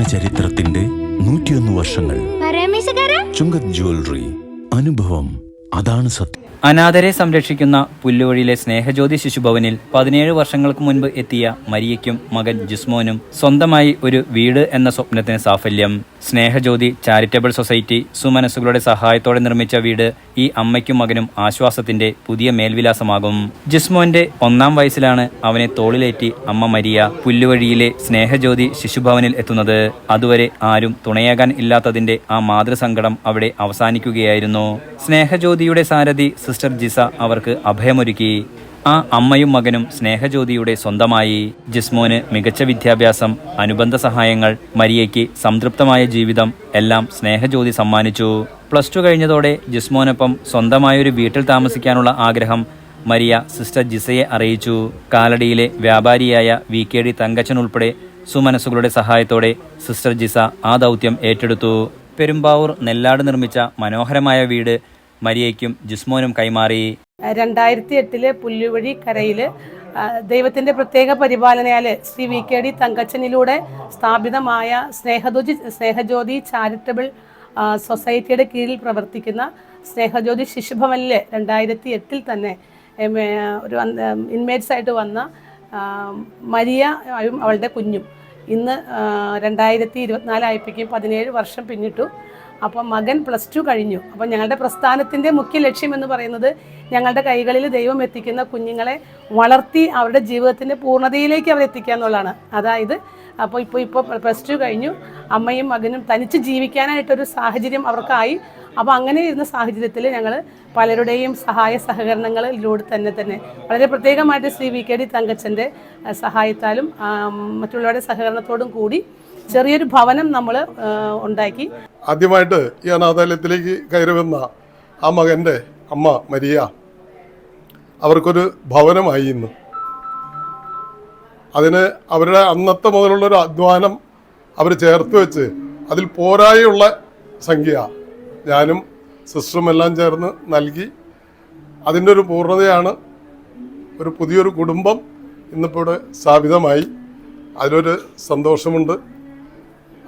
സനാതന ചരിത്രത്തിന്റെ നൂറ്റിയൊന്ന് വർഷങ്ങൾ. ചുങ്കത് ജ്വല്ലറി അനുഭവം അതാണ് സത്യം. അനാഥരെ സംരക്ഷിക്കുന്ന പുല്ലുവഴിയിലെ സ്നേഹജ്യോതി ശിശുഭവനിൽ പതിനേഴ് വർഷങ്ങൾക്ക് മുൻപ് എത്തിയ മരിയയ്ക്കും മകൻ ജിസ്മോനും സ്വന്തമായി ഒരു വീട് എന്ന സ്വപ്നത്തിന് സാഫല്യം. സ്നേഹജ്യോതി ചാരിറ്റബിൾ സൊസൈറ്റി സുമനസ്സുകളുടെ സഹായത്തോടെ നിർമ്മിച്ച വീട് ഈ അമ്മയ്ക്കും മകനും ആശ്വാസത്തിന്റെ പുതിയ മേൽവിലാസമാകും. ജിസ്മോന്റെ ഒന്നാം വയസ്സിലാണ് അവനെ തോളിലേറ്റി അമ്മ മരിയ പുല്ലുവഴിയിലെ സ്നേഹജ്യോതി ശിശുഭവനിൽ എത്തുന്നത്. അതുവരെ ആരും തുണയാകാൻ ഇല്ലാത്തതിന്റെ ആ മാതൃസങ്കടം അവിടെ അവസാനിക്കുകയായിരുന്നു. സ്നേഹജ്യോതിയുടെ സാരഥി സിസ്റ്റർ ജിസ അവർക്ക് അഭയമൊരുക്കി. ആ അമ്മയും മകനും സ്നേഹജ്യോതിയുടെ സ്വന്തമായി. ജിസ്മോന് മികച്ച വിദ്യാഭ്യാസം അനുബന്ധ സഹായങ്ങൾ മരിയയ്ക്ക് സംതൃപ്തമായ ജീവിതം എല്ലാം സ്നേഹജ്യോതി സമ്മാനിച്ചു. പ്ലസ് ടു കഴിഞ്ഞതോടെ ജിസ്മോനൊപ്പം സ്വന്തമായൊരു വീട്ടിൽ താമസിക്കാനുള്ള ആഗ്രഹം മരിയ സിസ്റ്റർ ജിസയെ അറിയിച്ചു. കാലടിയിലെ വ്യാപാരിയായ വി കെ ഡി തങ്കച്ചൻ ഉൾപ്പെടെ സുമനസ്സുകളുടെ സഹായത്തോടെ സിസ്റ്റർ ജിസ ആ ദൗത്യം ഏറ്റെടുത്തു. പെരുമ്പാവൂർ നെല്ലാട് നിർമ്മിച്ച മനോഹരമായ വീട് മരിയയ്ക്കും ജിസ്മോനും കൈമാറി. രണ്ടായിരത്തി എട്ടിൽ പുല്ലുവഴി കരയിൽ ദൈവത്തിന്റെ പ്രത്യേക പരിപാലനയാൽ ശ്രീ വി കെ ഡി തങ്കച്ചനിലൂടെ സ്ഥാപിതമായ സ്നേഹജ്യോതി സ്നേഹജ്യോതി ചാരിറ്റബിൾ സൊസൈറ്റിയുടെ കീഴിൽ പ്രവർത്തിക്കുന്ന സ്നേഹജ്യോതി ശിശുഭവനിൽ രണ്ടായിരത്തി എട്ടിൽ തന്നെ ഒരു ഇൻമേറ്റ്സ് ആയിട്ട് വന്ന മരിയ അവളുടെ കുഞ്ഞും ഇന്ന് രണ്ടായിരത്തി ഇരുപത്തിനാലായപ്പോഴേക്കും പതിനേഴ് വർഷം പിന്നിട്ടു. അപ്പോൾ മകൻ പ്ലസ് ടു കഴിഞ്ഞു. അപ്പം ഞങ്ങളുടെ പ്രസ്ഥാനത്തിന്റെ മുഖ്യ ലക്ഷ്യം എന്ന് പറയുന്നത് ഞങ്ങളുടെ കൈകളിൽ ദൈവം എത്തിക്കുന്ന കുഞ്ഞുങ്ങളെ വളർത്തി അവരുടെ ജീവിതത്തിന്റെ പൂർണതയിലേക്ക് അവർ എത്തിക്കുക എന്നുള്ളതാണ്. അതായത് അപ്പോൾ ഇപ്പോൾ ഇപ്പോൾ പ്ലസ് ടു കഴിഞ്ഞു. അമ്മയും മകനും തനിച്ച് ജീവിക്കാനായിട്ടൊരു സാഹചര്യം അവർക്കായി. അപ്പോൾ അങ്ങനെ ഇരുന്ന സാഹചര്യത്തിൽ ഞങ്ങൾ പലരുടെയും സഹായ സഹകരണങ്ങളിലൂടെ തന്നെ തന്നെ വളരെ പ്രത്യേകമായിട്ട് ശ്രീ വി കെ ഡി തങ്കച്ചന്റെ സഹായത്താലും മറ്റുള്ളവരുടെ സഹകരണത്തോടും കൂടി ചെറിയൊരു ഭവനം നമ്മൾ ഉണ്ടാക്കി. ആദ്യമായിട്ട് ഈ അനാഥാലയത്തിലേക്ക് കയറി വന്ന ആ മകന്റെ അമ്മ മരിയ അവർക്കൊരു ഭവനമായി ഇന്ന്. അതിന് അവരുടെ അന്നത്തെ മുതലുള്ളൊരു അധ്വാനം അവർ ചേർത്ത് വെച്ച് അതിൽ പോരായുള്ള സംഖ്യ ഞാനും സിസ്റ്ററും എല്ലാം ചേർന്ന് നൽകി. അതിന്റെ ഒരു പൂർണതയാണ് ഒരു പുതിയൊരു കുടുംബം ഇന്നിപ്പോൾ ഇവിടെ സ്ഥാപിതമായി. അതിലൊരു സന്തോഷമുണ്ട്.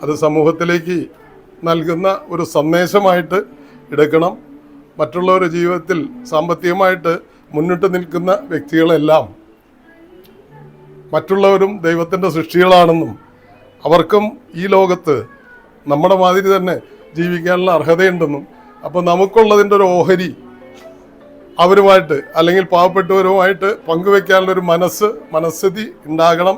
അത് സമൂഹത്തിലേക്ക് നൽകുന്ന ഒരു സന്ദേശമായിട്ട് എടുക്കണം. മറ്റുള്ളവരുടെ ജീവിതത്തിൽ സാമ്പത്തികമായിട്ട് മുന്നിട്ട് നിൽക്കുന്ന വ്യക്തികളെല്ലാം മറ്റുള്ളവരും ദൈവത്തിന്റെ സൃഷ്ടികളാണെന്നും അവർക്കും ഈ ലോകത്ത് നമ്മുടെ മാതിരി തന്നെ ജീവിക്കാനുള്ള അർഹതയുണ്ടെന്നും അപ്പോൾ നമുക്കുള്ളതിന്റെ ഒരു ഓഹരി അവരുമായിട്ട് അല്ലെങ്കിൽ പാവപ്പെട്ടവരുമായിട്ട് പങ്കുവെക്കാനുള്ള ഒരു മനസ്സ് മനസ്ഥിതി ഉണ്ടാകണം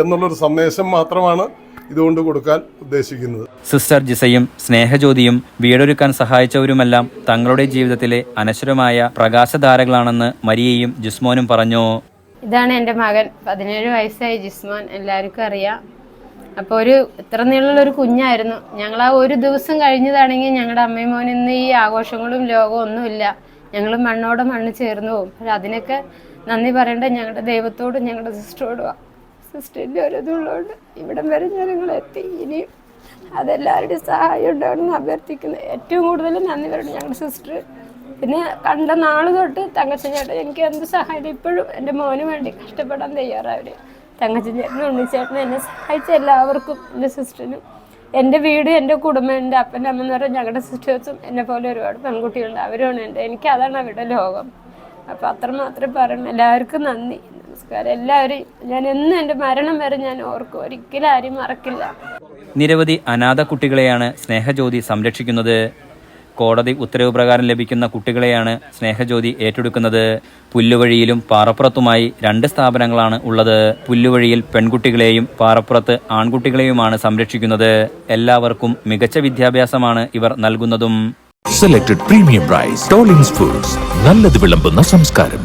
എന്നുള്ളൊരു സന്ദേശം മാത്രമാണ് ഇതുകൊണ്ട് കൊടുക്കാൻ ഉദ്ദേശിക്കുന്നത്. സിസ്റ്റർ ജിസയും സ്നേഹജ്യോതിയും വീടൊരുക്കാൻ സഹായിച്ചവരുമെല്ലാം തങ്ങളുടെ ജീവിതത്തിലെ അനശ്വരമായ പ്രകാശധാരകളാണെന്ന് മരിയയും ജിസ്മോനും പറഞ്ഞു. ഇതാണ് എന്റെ മകൻ. പതിനേഴ് വയസ്സായി ജിസ്മോൻ. എല്ലാവർക്കും അറിയാം. അപ്പോൾ ഒരു ഇത്ര നീളമുള്ള ഒരു കുഞ്ഞായിരുന്നു. ഞങ്ങൾ ആ ഒരു ദിവസം കഴിഞ്ഞതാണെങ്കിൽ ഞങ്ങളുടെ അമ്മയും മോനും ഇന്ന് ഈ ആഘോഷങ്ങളും ലോകവും ഒന്നുമില്ല. ഞങ്ങൾ മണ്ണോട് മണ്ണ് ചേർന്നു പോകും. പക്ഷെ അതിനൊക്കെ നന്ദി പറയേണ്ടത് ഞങ്ങളുടെ ദൈവത്തോടും ഞങ്ങളുടെ സിസ്റ്ററോടും സിസ്റ്ററിന്റെ ഒരു ഇതുള്ളതുകൊണ്ട് ഇവിടം വരെ ജനങ്ങളെത്തി ഇനിയും അതെല്ലാവരുടെയും സഹായം ഉണ്ടാവണമെന്ന് അഭ്യർത്ഥിക്കുന്നത് ഏറ്റവും കൂടുതൽ നന്ദി പറയണം ഞങ്ങളുടെ സിസ്റ്റർ. പിന്നെ കണ്ട നാൾ തൊട്ട് തങ്കച്ചൻ ചേട്ടൻ എനിക്ക് എന്ത് സഹായം ഇപ്പോഴും എന്റെ മോന് വേണ്ടി കഷ്ടപ്പെടാൻ തയ്യാറാവര് തങ്കച്ചൻ ചേട്ടനും ഉണ്ണിച്ചേട്ടനും എന്നെ സഹായിച്ച എല്ലാവർക്കും എന്റെ സിസ്റ്ററിനും എന്റെ വീട് എന്റെ കുടുംബം എന്റെ അപ്പന്റെ അമ്മ എന്ന് പറഞ്ഞാൽ ഞങ്ങളുടെ സിസ്റ്റേഴ്സും എന്നെ പോലെ ഒരുപാട് പെൺകുട്ടികളുണ്ട്. അവരുമാണ് എന്റെ എനിക്ക് അതാണ് അവരുടെ ലോകം. അപ്പോൾ അത്രമാത്രം പറയണം. എല്ലാവർക്കും നന്ദി. നമസ്കാരം എല്ലാവരും ഞാൻ എന്നും എന്റെ മരണം വരെ ഞാൻ ഓർക്കും. ഒരിക്കലും ആരും മറക്കില്ല. നിരവധി അനാഥ കുട്ടികളെയാണ് സ്നേഹജ്യോതി സംരക്ഷിക്കുന്നത്. കോടതി ഉത്തരവ് പ്രകാരം ലഭിക്കുന്ന കുട്ടികളെയാണ് സ്നേഹജ്യോതി ഏറ്റെടുക്കുന്നത്. പുല്ലുവഴിയിലും പാറപ്പുറത്തുമായി രണ്ട് സ്ഥാപനങ്ങളാണ് ഉള്ളത്. പുല്ലുവഴിയിൽ പെൺകുട്ടികളെയും പാറപ്പുറത്ത് ആൺകുട്ടികളെയുമാണ് സംരക്ഷിക്കുന്നത്. എല്ലാവർക്കും മികച്ച വിദ്യാഭ്യാസമാണ് ഇവർ നൽകുന്നതും. സെലക്ടഡ് പ്രീമിയം റൈസ് ടോളിംഗ്സ് ഫുഡ്സ് നല്ലത് വിളമ്പുന്ന സംസ്കാരം.